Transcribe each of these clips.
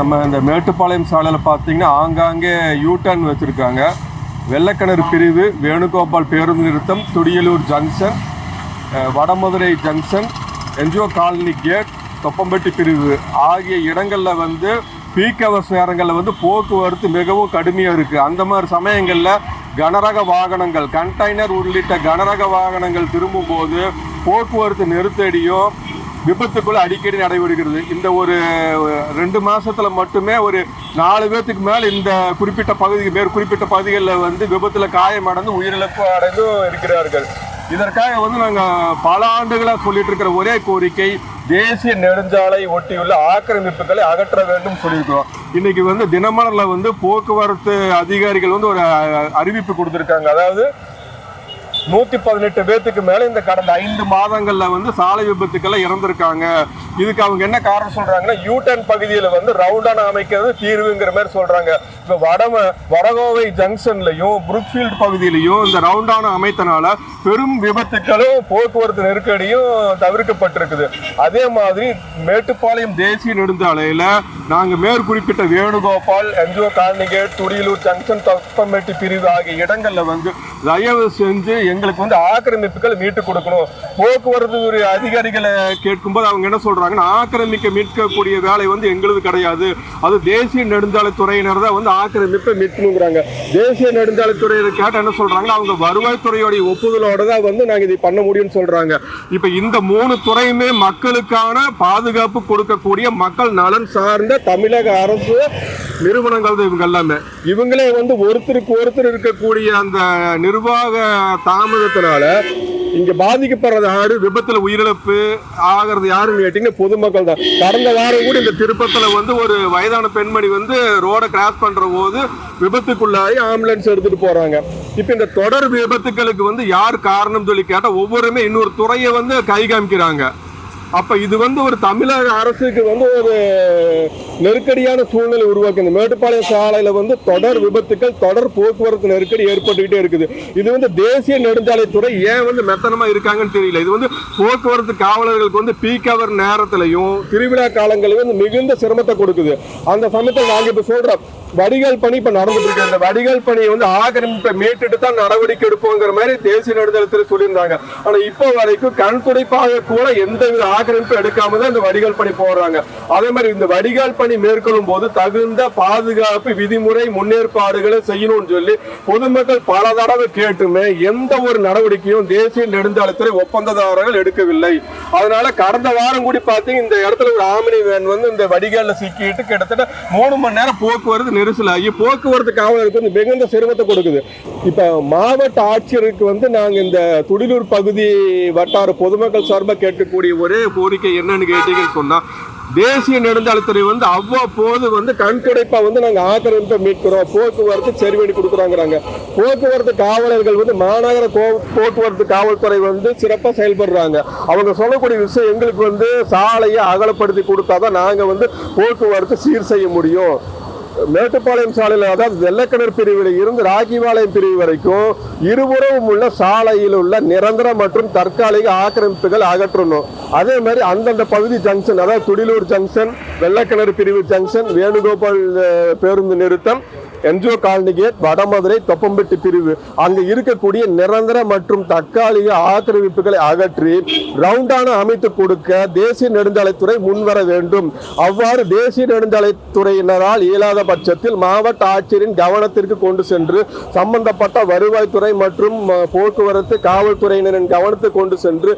நம்ம இந்த மேட்டுப்பாளையம் சாலையில் பார்த்தீங்கன்னா ஆங்காங்கே யூடர்ன் வச்சுருக்காங்க. வெள்ளக்கிணறு பிரிவு வேணுகோபால் பேருந்து நிறுத்தம் Thudiyalur junction Vadamadurai junction NGO colony gate Thoppampatti பிரிவு ஆகிய இடங்களில் வந்து பீக் நேரங்களில் வந்து போக்குவரத்து மிகவும் கடுமையாக இருக்குது அந்த மாதிரி சமயங்களில் கனரக வாகனங்கள் கண்டெய்னர் உள்ளிட்ட கனரக வாகனங்கள் திரும்பும்போது போக்குவரத்து நெருத்தடியும் விபத்துக்குள்ள அடிக்கடி நடைபெறுகிறது. இந்த ஒரு ரெண்டு மாசத்துல மட்டுமே ஒரு நாலு பேர்த்துக்கு மேல இந்த குறிப்பிட்ட பகுதிக்கு மேற் குறிப்பிட்ட பகுதிகளில் வந்து விபத்துல காயமடைந்து உயிரிழப்பு அடைந்தும் இருக்கிறார்கள். இதற்காக வந்து நாங்க பல ஆண்டுகளா சொல்லிட்டு இருக்கிற ஒரே கோரிக்கை தேசிய நெடுஞ்சாலை ஒட்டியுள்ள ஆக்கிரமிப்புகளை அகற்ற வேண்டும் சொல்லியிருக்கிறோம். இன்னைக்கு வந்து தினமலர்ல வந்து போக்குவரத்து அதிகாரிகள் வந்து ஒரு அறிவிப்பு கொடுத்திருக்காங்க. அதாவது நூத்தி பதினெட்டு பேர்த்துக்கு மேல இந்த கடந்த ஐந்து மாதங்கள்ல வந்து சாலை விபத்துக்கெல்லாம் இறந்திருக்காங்க. இதுக்கு அவங்க என்ன காரணம் சொல்றாங்கன்னா டென் பகுதியில வந்து ரவுண்டான அமைக்கிறது தீர்வுங்கிற மாதிரி சொல்றாங்க. இப்ப வடம வடகோவை ஜங்ஷன்லயும் புருக்ஃபீல்ட் பகுதியிலையும் இந்த ரவுண்டான அமைத்தனால பெரும் விபத்துக்களும் போக்குவரத்து நெருக்கடியும் தவிர்க்கப்பட்டிருக்குது. அதே மாதிரி மேட்டுப்பாளையம் தேசிய நெடுஞ்சாலையில நாங்க மேற்குறிப்பிட்ட வேணுகோபால் என்ஜிஓ கார்னிகேட் துடியலூர் ஜங்ஷன் தப்பம்பட்டி பிரிவு ஆகிய இடங்கள்ல வந்து தயவு செஞ்சு எங்களுக்கு வந்து ஆக்கிரமிப்புகள் மீட்டு கொடுக்கணும். போக்குவரத்து துறை அதிகாரிகளை கேட்கும்போது அவங்க என்ன சொல்கிறாங்கன்னா ஆக்கிரமிக்க மீட்கக்கூடிய வேலை வந்து எங்களுது கிடையாது. அது தேசிய நெடுஞ்சாலைத்துறையினர் தான் வந்து ஆக்கிரமிப்பை மீட்கணுங்கிறாங்க. தேசிய நெடுஞ்சாலைத்துறையினர் கேட்டால் என்ன சொல்கிறாங்கன்னா அவங்க வருவாய்த்துறையோடைய ஒப்புதலோடு தான் வந்து நாங்கள் இதை பண்ண முடியும்னு சொல்கிறாங்க இப்போ இந்த மூணு துறையுமே மக்களுக்கான பாதுகாப்பு கொடுக்கக்கூடிய மக்கள் நலன் சார்ந்த தமிழக அரசு நிறுவனங்கள் தான் இவங்க எல்லாமே. இவங்களே வந்து ஒருத்தருக்கு ஒருத்தர் இருக்கக்கூடிய அந்த நிர்வாக தாமதத்தினால இங்க பாதிக்கப்படுறது யாரு? விபத்துல உயிரிழப்பு ஆகிறது யாருன்னு கேட்டீங்கன்னா பொதுமக்கள் தான். கடந்த வாரம் கூட இந்த திருப்பத்துல வந்து ஒரு வயதான பெண்மணி வந்து ரோடை கிராஸ் பண்ற போது விபத்துக்குள்ளாகி ஆம்புலன்ஸ் எடுத்துட்டு போறாங்க. இப்ப இந்த தொடர் விபத்துக்களுக்கு வந்து யார் காரணம் சொல்லி கேட்டால் ஒவ்வொருமே இன்னொரு துறையை வந்து கை காமிக்கிறாங்க. அப்ப இது வந்து ஒரு தமிழக அரசுக்கு வந்து ஒரு நெருக்கடியான சூழ்நிலை உருவாக்கு மேட்டுப்பாளையம் சாலையில வந்து தொடர் விபத்துக்கள் தொடர் போக்குவரத்து நெருக்கடி ஏற்பட்டுக்கிட்டே இருக்குது. இது வந்து தேசிய நெடுஞ்சாலைத்துறை ஏன் வந்து மெத்தனமா இருக்காங்கன்னு தெரியல. இது வந்து போக்குவரத்து காவலர்களுக்கு வந்து பீக் அவர் நேரத்திலையும் திருவிழா காலங்களிலும் வந்து மிகுந்த சிரமத்தை கொடுக்குது. அந்த சமயத்தில் நாங்கள் இப்போ சொல்றோம் வடிகால் பணி இப்போ நடந்துட்டு இருக்கு. அந்த வடிகால் பணியை வந்து ஆக்கிரமிப்பை மீட்டுட்டு தான் நடவடிக்கை எடுப்போங்கிற மாதிரி தேசிய நெடுஞ்சாலைத்துறை சொல்லியிருந்தாங்க. ஆனால் இப்போ வரைக்கும் கண் துடைப்பாக கூட எந்த வித ஆக்கிரமிப்பு எடுக்காம தான் இந்த வடிகால் பணி போடுறாங்க. அதே மாதிரி இந்த வடிகால் பணி மேற்கொள்ளும் போது தகுந்த பாதுகாப்பு விதிமுறை முன்னேற்பாடுகளை செய்யணும்னு சொல்லி பொதுமக்கள் பல தடவை கேட்டுமே எந்த ஒரு நடவடிக்கையும் தேசிய நெடுஞ்சாலைத்துறை ஒப்பந்ததாரர்கள் எடுக்கவில்லை. அதனால கடந்த வாரம் கூடி பார்த்தீங்க இந்த இடத்துல ஒரு ஆமினி வேன் வந்து இந்த வடிகால்ல சிக்கிட்டு கிட்டத்தட்ட மூணு மணி நேரம் போக்குவரத்து நெரிசலாகி போக்குவரத்து காவலருக்கு வந்து மிகுந்த சிரமத்தை கொடுக்குது. இப்போ மாவட்ட ஆட்சியருக்கு வந்து நாங்கள் இந்த துடிலூர் பகுதி வட்டார பொதுமக்கள் சார்பாக கேட்கக்கூடிய ஒரே கோரிக்கை என்னன்னு கேட்டீங்கன்னு சொன்னா தேசிய நெடுஞ்சாலைத்துறை வந்து அவ்வப்போது வந்து கண்துடைப்பா வந்து நாங்க ஆக்கிரமிப்பை மீட்கிறோம். போக்குவரத்து சரி பண்ணி கொடுக்குறாங்கிறாங்க. போக்குவரத்து காவலர்கள் வந்து மாநகர கோ- போக்குவரத்து காவல்துறை வந்து சிறப்பா செயல்படுறாங்க. அவங்க சொல்லக்கூடிய விஷயம் எங்களுக்கு வந்து சாலையை அகலப்படுத்தி கொடுத்தாதான் நாங்க வந்து போக்குவரத்து சீர் செய்ய முடியும். மேட்டுப்பாளையம் சாலையில் அதாவது வெள்ளக்கிணறு பிரிவில் இருந்து ராக்கிபாளையம் பிரிவு வரைக்கும் இருபுறமும் உள்ள சாலையில் உள்ள நிரந்தர மற்றும் தற்காலிக ஆக்கிரமிப்புகள் அகற்றணும். அதே மாதிரி அந்தந்த பகுதி ஜங்ஷன் அதாவது துடிலூர் ஜங்ஷன் வெள்ளக்கிணறு பிரிவு ஜங்ஷன் வேணுகோபால் பேருந்து நிறுத்தம் NGO colony gate Vadamadurai Thoppampatti பிரிவு. அங்கு இருக்கக்கூடிய நிரந்தர மற்றும் தற்காலிக ஆக்கிரமிப்புகளை அகற்றி ரவுண்டான அமைத்து கொடுக்க தேசிய நெடுஞ்சாலைத்துறை முன்வர வேண்டும். அவ்வாறு தேசிய நெடுஞ்சாலைத்துறையினரால் இயலாத பட்சத்தில் மாவட்ட ஆட்சியரின் கவனத்திற்கு கொண்டு சென்று சம்பந்தப்பட்ட வருவாய்த்துறை மற்றும் போக்குவரத்து காவல்துறையினரின் கவனத்தை கொண்டு சென்று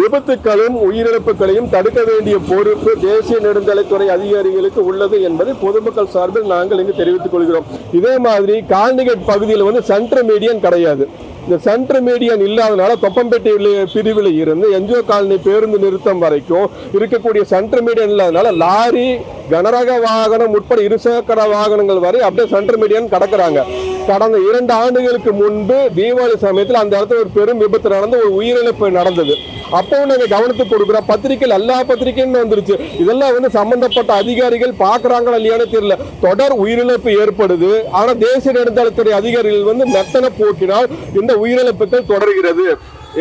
விபத்துக்களும் உயிரிழப்புகளையும் தடுக்க வேண்டிய பொறுப்பு தேசிய நெடுஞ்சாலைத்துறை அதிகாரிகளுக்கு உள்ளது என்பதை பொதுமக்கள் சார்பில் நாங்கள் இங்கு தெரிவித்துக் கொள்கிறோம். இதே மாதிரி காண்டிகேட் பகுதியில் வந்து சென்ட்ரல் மீடியன் கிடையாது. இந்த சென்ட்ரல் மீடியன் இல்லாதனால தொப்பம்பேட்டை பிரிவில் இருந்து என்ஜிஓ காலனி பேருந்து நிறுத்தம் வரைக்கும் இருக்கக்கூடிய சென்ட்ரல் மீடியன் இல்லாதனால லாரி கனரக வாகனம் உட்பட இருசக்கர வாகனங்கள் வரை அப்படியே சென்ட்ரல் மீடியன் கிடக்குறாங்க. கடந்த இரண்டு ஆண்டுகளுக்கு முன்பு தீபாவளி சமயத்தில் அந்த இடத்துல ஒரு பெரும் விபத்து நடந்து ஒரு உயிரிழப்பு நடந்தது. அப்பவும் நாங்கள் கவனத்துக்கு கொடுக்குறோம். பத்திரிகையில் எல்லா பத்திரிகையும் வந்துருச்சு. இதெல்லாம் வந்து சம்பந்தப்பட்ட அதிகாரிகள் பார்க்குறாங்களா இல்லையானே தெரியல. தொடர் உயிரிழப்பு ஏற்படுது. ஆனால் தேசிய நெடுஞ்சாலைத்துறை அதிகாரிகள் வந்து மெத்தனை போக்கினால் இந்த உயிரிழப்புகள் தொடர்கிறது.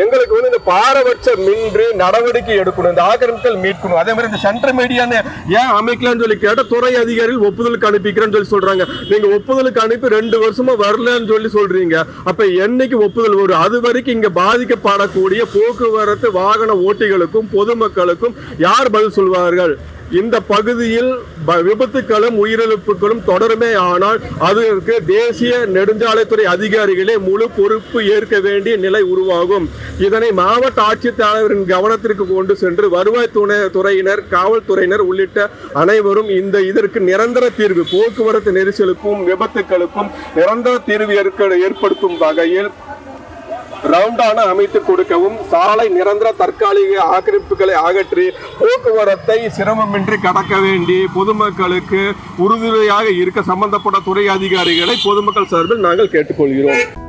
எங்களுக்கு வந்து இந்த பாரபட்சம் மின்று நடவடிக்கை எடுக்கணும் இந்த ஆக்கிரமிப்புகள் மீட்கணும். அதே மாதிரி இந்த சென்ட்ரல் மீடியான்னு ஏன் அமைக்கலாம்னு சொல்லி கேட்ட துறை அதிகாரிகள் ஒப்புதலுக்கு அனுப்பிக்கிறேன்னு சொல்லி சொல்றாங்க. நீங்க ஒப்புதலுக்கு அனுப்பி ரெண்டு வருஷமா வரலன்னு சொல்லி சொல்றீங்க. அப்ப என்னைக்கு ஒப்புதல் வரும்? அது வரைக்கும் இங்க பாதிக்கப்படக்கூடிய போக்குவரத்து வாகன ஓட்டிகளுக்கும் பொதுமக்களுக்கும் யார் பதில் சொல்வார்கள்? இந்த பகுதியில் விபத்துக்களும் உயிரிழப்புகளும் தொடருமே ஆனால் அதற்கு தேசிய நெடுஞ்சாலைத்துறை அதிகாரிகளே முழு பொறுப்பு ஏற்க வேண்டிய நிலை உருவாகும். இதனை மாவட்ட ஆட்சித்தலைவரின் கவனத்திற்கு கொண்டு சென்று வருவாய் துணை துறையினர் காவல்துறையினர் உள்ளிட்ட அனைவரும் இந்த இதற்கு நிரந்தர தீர்வு போக்குவரத்து நெரிசலுக்கும் விபத்துக்களுக்கும் நிரந்தர தீர்வு ஏற்படுத்தும் வகையில் ரவுண்டான அமைத்து கொடுக்கவும் சாலை நிரந்தர தற்காலிக ஆக்கிரமிப்புகளை அகற்றி போக்குவரத்தை சிரமமின்றி கடக்க வேண்டி பொதுமக்களுக்கு உறுதுணையாக இருக்க சம்பந்தப்பட்ட துறை அதிகாரிகளை பொதுமக்கள் சார்பில் நாங்கள் கேட்டுக்கொள்கிறோம்.